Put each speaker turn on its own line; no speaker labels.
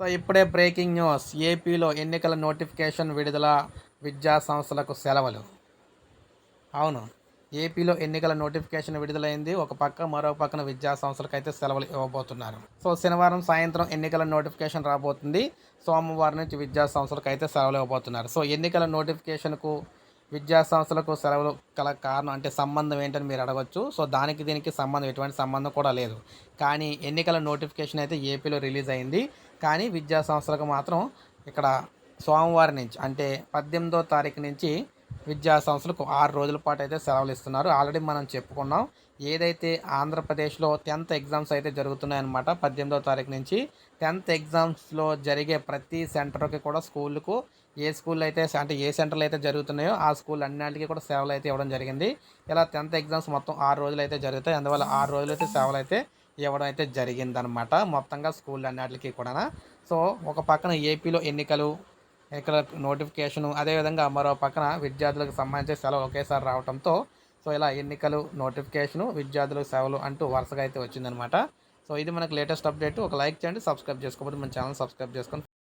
So ఇప్పుడే breaking news. ఏపీలో ఎన్నికల నోటిఫికేషన్ విడుదల విద్యా సంస్థలకు సెలవులు. అవును ఏపీలో ఎన్నికల నోటిఫికేషన్ విడుదలైంది. ఒక పక్క మరో పక్కన విద్యా సంస్థలకు అయితే సెలవులు ఇవ్వబోతున్నారు. సో శనివారం సాయంత్రం ఎన్నికల నోటిఫికేషన్ రాబోతుంది. సోమవారం నుంచి విద్యా సంస్థలకు అయితే సెలవులు ఇవ్వబోతున్నారు. సో ఎన్నికల నోటిఫికేషన్కు విద్యా సంస్థలకు సెలవులు గల కారణం అంటే సంబంధం ఏంటని మీరు అడగవచ్చు సో దానికి దీనికి సంబంధం ఎటువంటి సంబంధం కూడా లేదు. కానీ ఎన్నికల నోటిఫికేషన్ అయితే ఏపీలో రిలీజ్ అయింది. కానీ విద్యా సంస్థలకు మాత్రం ఇక్కడ సోమవారం నుంచి అంటే పద్దెనిమిదో తారీఖు నుంచి విద్యా సంస్థలకు ఆరు రోజుల పాటు అయితే సెలవులు ఇస్తున్నారు. ఆల్రెడీ మనం చెప్పుకున్నాం. ఏదైతే ఆంధ్రప్రదేశ్లో టెన్త్ ఎగ్జామ్స్ అయితే జరుగుతున్నాయన్నమాట పద్దెనిమిదో తారీఖు నుంచి. టెన్త్ ఎగ్జామ్స్లో జరిగే ప్రతి సెంటర్కి కూడా స్కూళ్ళకు ఏ స్కూల్ అయితే అంటే ఏ సెంటర్లు అయితే జరుగుతున్నాయో ఆ స్కూల్ అన్నింటికి కూడా సేవలు అయితే ఇవ్వడం జరిగింది. ఇలా టెన్త్ ఎగ్జామ్స్ మొత్తం ఆరు రోజులు అయితే జరుగుతాయి. అందువల్ల ఆరు రోజులు అయితే సేవలు అయితే ఇవ్వడం అయితే జరిగిందనమాట మొత్తంగా స్కూల్ అన్నిటికీ కూడా సో ఒక పక్కన ఏపీలో ఎన్నికలు ఇక్కడ నోటిఫికేషను అదేవిధంగా మరో పక్కన విద్యార్థులకు సంబంధించి సెలవు ఒకేసారి రావడంతో సో ఇలా ఎన్నికలు నోటిఫికేషను విద్యార్థులకు సెలవులు అంటూ వరుసగా అయితే వచ్చిందనమాట సో ఇది మనకు లేటెస్ట్ అప్డేట్ ఒక లైక్ చేయండి సబ్స్క్రైబ్ చేసుకోకపోతే మన ఛానల్ సబ్స్క్రైబ్ చేసుకొని